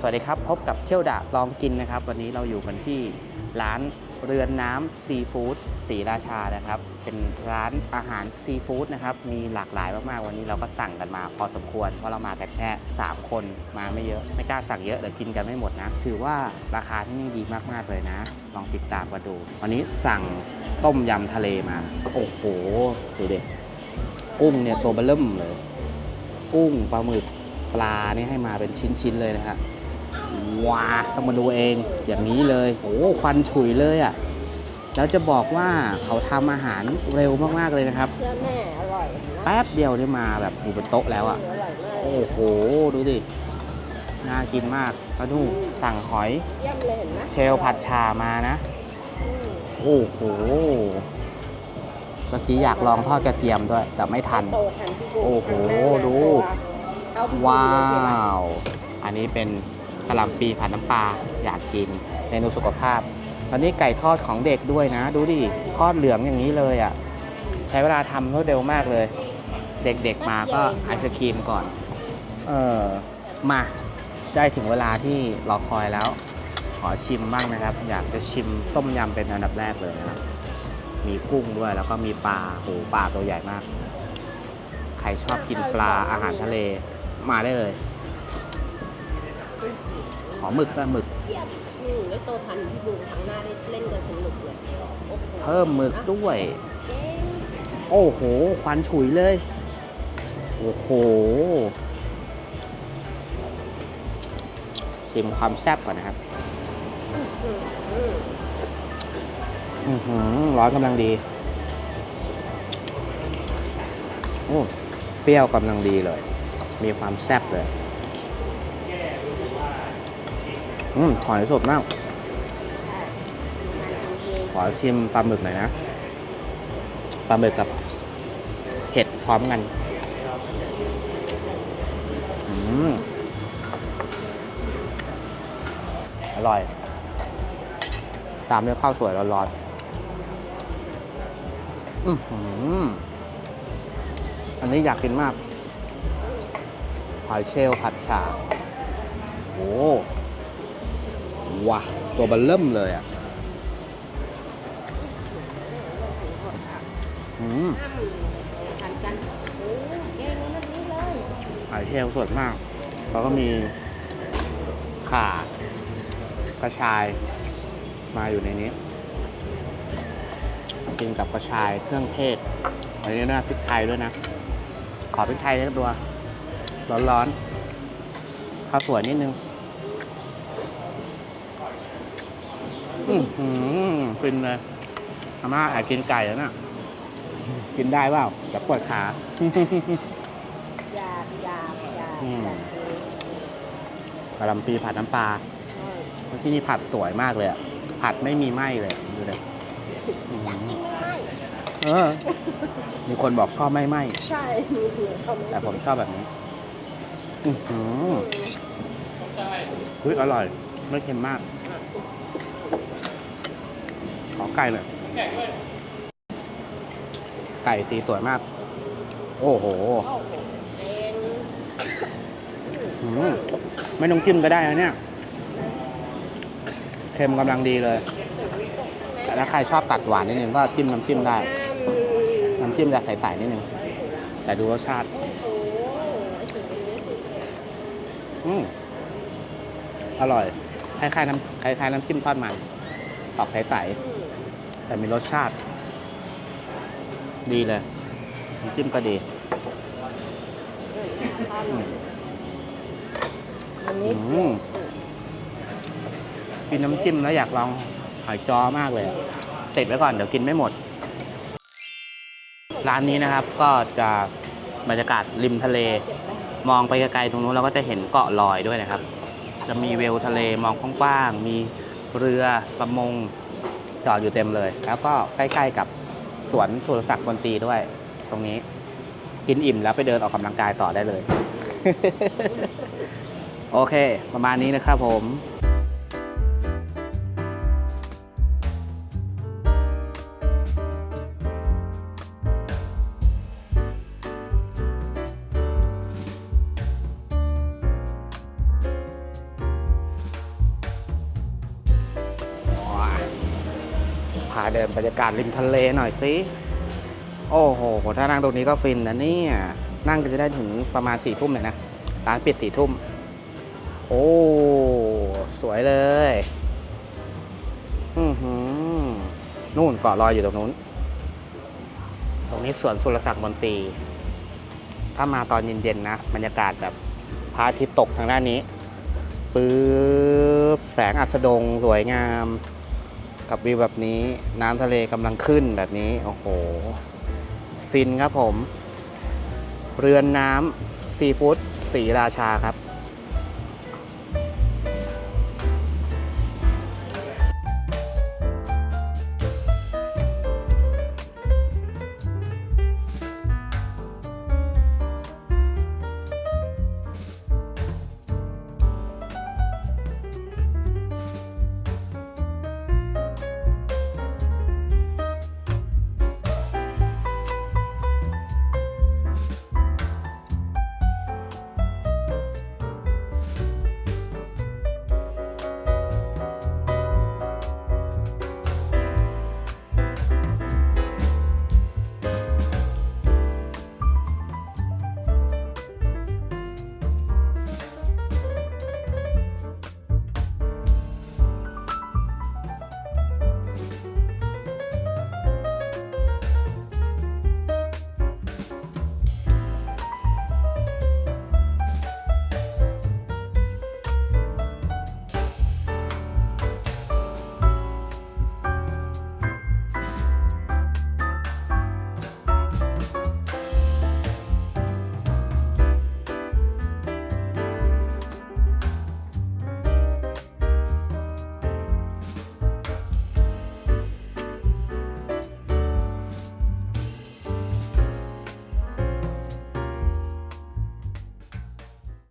สวัสดีครับ พบกับเที่ยวดะลองกินนะครับ วันนี้เราอยู่กันที่ร้านเรือนน้ำซีฟู้ดศรีราชานะครับ เป็นร้านอาหารซีฟู้ดนะครับ มีหลากหลายมากๆ วันนี้เราก็สั่งกันมาพอสมควร เพราะเรามากันแค่ 3 คนมาไม่เยอะ ไม่กล้าสั่งเยอะเดี๋ยวกินกันไม่หมดนะ ถือว่าราคาที่นี่ดีมากๆเลยนะ ลองติดตามกันดู วันนี้สั่งต้มยำทะเลมา โอ้โห ดูเด็กุ้งเนี่ยตัวเบลเริ่มเลย กุ้งปลาหมึกปลานี่ให้มาเป็นชิ้นๆเลยนะฮะ ว้าต้องมาดูเองอย่างนี้เลยโอ้ควันฉุยเลยอะ่ะแล้วจะบอกว่าเขาทำอาหารเร็วมากๆเลยนะครับเชื่อแม่อร่อยนะแป๊บเดียวนี่มาแบบอยู่บนโต๊ะแล้วอะ่ะอร่อยมากโอ้โหดูดิน่ากินมากแล้วดูสั่งหอยเยี่ยมเลยเห็นไหมเชลผัดชามานะอืมโอ้โหเมื่อกี้อยากลองทอดกระเทียมด้วย แต่ไม่ทันโตทันพี่บุ๋มโอ้โหครั้งน้าดูเอาพี่บุ๋มว้าเลยดีกวอันนี้เป็น กะหล่ำปีผัดน้ำปลาอยากกินเมนูสุขภาพตอนนี้ไก่ทอดของเด็กด้วยนะ ดูดิทอดเหลืองอย่างนี้เลยอะ่ะ ใช้เวลาทำรวดเร็วมากเลย เด็กๆมาก็ไอศครีมก่อน เออมาได้ถึงเวลาที่รอคอยแล้ว ขอชิมบ้างนะครับ อยากจะชิมต้มยำเป็นอันดับแรกเลยนะครับ มีกุ้งด้วยแล้วก็มีปลาโหปลาตัวใหญ่มาก ใครชอบกินปลาอาหารทะเลมาได้เลย ขอหมึกก็หมึกเยี่ยมอืมได้โตทันพี่บุ๋มครั้งหน้าได้เล่นกันสนุกเลยโอ้โหเพิ่มหมึกด้วยเก่งโอ้โห ควันฉุยเลย โอ้โหชิมความแซ่บก่อนนะครับ อืมอืมอือหือร้อนกำลังดี โอ้ เปรี้ยวกำลังดีเลย มีความแซ่บเลย อืมหอยสดมาก ขอชิมปลาหมึกหน่อยนะ ปลาหมึกกับเห็ดพร้อมกัน อืม อร่อย ตามด้วยข้าวสวยร้อนๆอืมอันนี้อยากกินมาก หอยเชลล์ผัดฉ่าโอ้ ว้าตัวเบันเริ่มเลยอะอืมทันกันโอ้เก่งแบบนี้เลยหอยเชลล์สดมาก แล้วก็มีข่ากระชาย มาอยู่ในนี้ กินกับกระชายเครื่องเทศอันนี้นะพริกไทยด้วยนะ ขอพริกไทยสักตัว ร้อนๆข้าวสวยนิดนึง อือหือฟินเลยอาม่าแอบกินไก่แล้วนะ่ะ กินได้เปล่าจะปวดขา อยากอยากอยากอืม อยากกินกะหล่ำปีผัดน้ำปลาใช่ที่นี่ผัดสวยมากเลยอะผัดไม่มีไหม้เลยดูเลยอื้ออยากหืกิอนไม่ไหมเออ มีคนบอกชอบไม่ไหม้ใช่มือถือเขาไม่แต่ผมชอบแบบนี้ อือหืออุ้ยอร่อย ไม่เค็มมาก ขอไก่หน่อยไก่สีสวยมาก โอ้โหโอ้โหเก่งอืมไม่ต้องจิ้มก็ได้นะเนี่ยเค็มกำลังดีเลย แต่ถ้าใครชอบตัดหวานนิดนึงก็จิ้มน้ำจิ้มได้ น้ำจิ้มจะใสๆนิดนึง แต่ดูรสชาติโอ้โหไอ้สิ่งนี้สุดเลยอืมอร่อย คล้ายๆน้ำคล้ายๆน้ำจิ้มทอดมันออกใสอืมๆ แต่มีรสชาติ ดีเลยน้ำจิ้มก็ดีอืมกินน้ำจิ้มแล้วอยากลองหอยจอมากเลยติดไว้ก่อนเดี๋ยวกินไม่หมด ร้านนี้นะครับก็จะบรรยากาศริมทะเล มองไปไกลๆตรงนู้นเราก็จะเห็นเกาะลอยด้วยนะครับ จะมีเวลทะเลมองกว้างๆมีเรือประมง จอดอยู่เต็มเลย แล้วก็ใกล้ๆกับสวนสุรศักดิ์มนตรีด้วย ตรงนี้ กินอิ่มแล้วไปเดินออกกำลังกายต่อได้เลย โอเค ประมาณนี้นะครับผม เดินบรรยากาศริมทะเลหน่อยสิโอ้โห ถ้านั่งตรงนี้ก็ฟินนะเนี่ย นั่งก็จะได้ถึงประมาณสี่ทุ่มเลยนะ ร้านปิดสี่ทุ่ม โอ้ สวยเลย อือหือ นู่นเกาะลอยอยู่ตรงนู้น ตรงนี้สวนสุรศักดิ์มนตรี ถ้ามาตอนเย็นๆนะ บรรยากาศแบบพระอาทิตย์ตกทางด้านนี้ปึ๊บ แสงอัสดงสวยงาม กับวิวแบบนี้น้ำทะเลกำลังขึ้นแบบนี้ โอ้โห ฟินครับผม เรือนน้ำซีฟู้ดสีราชาครับ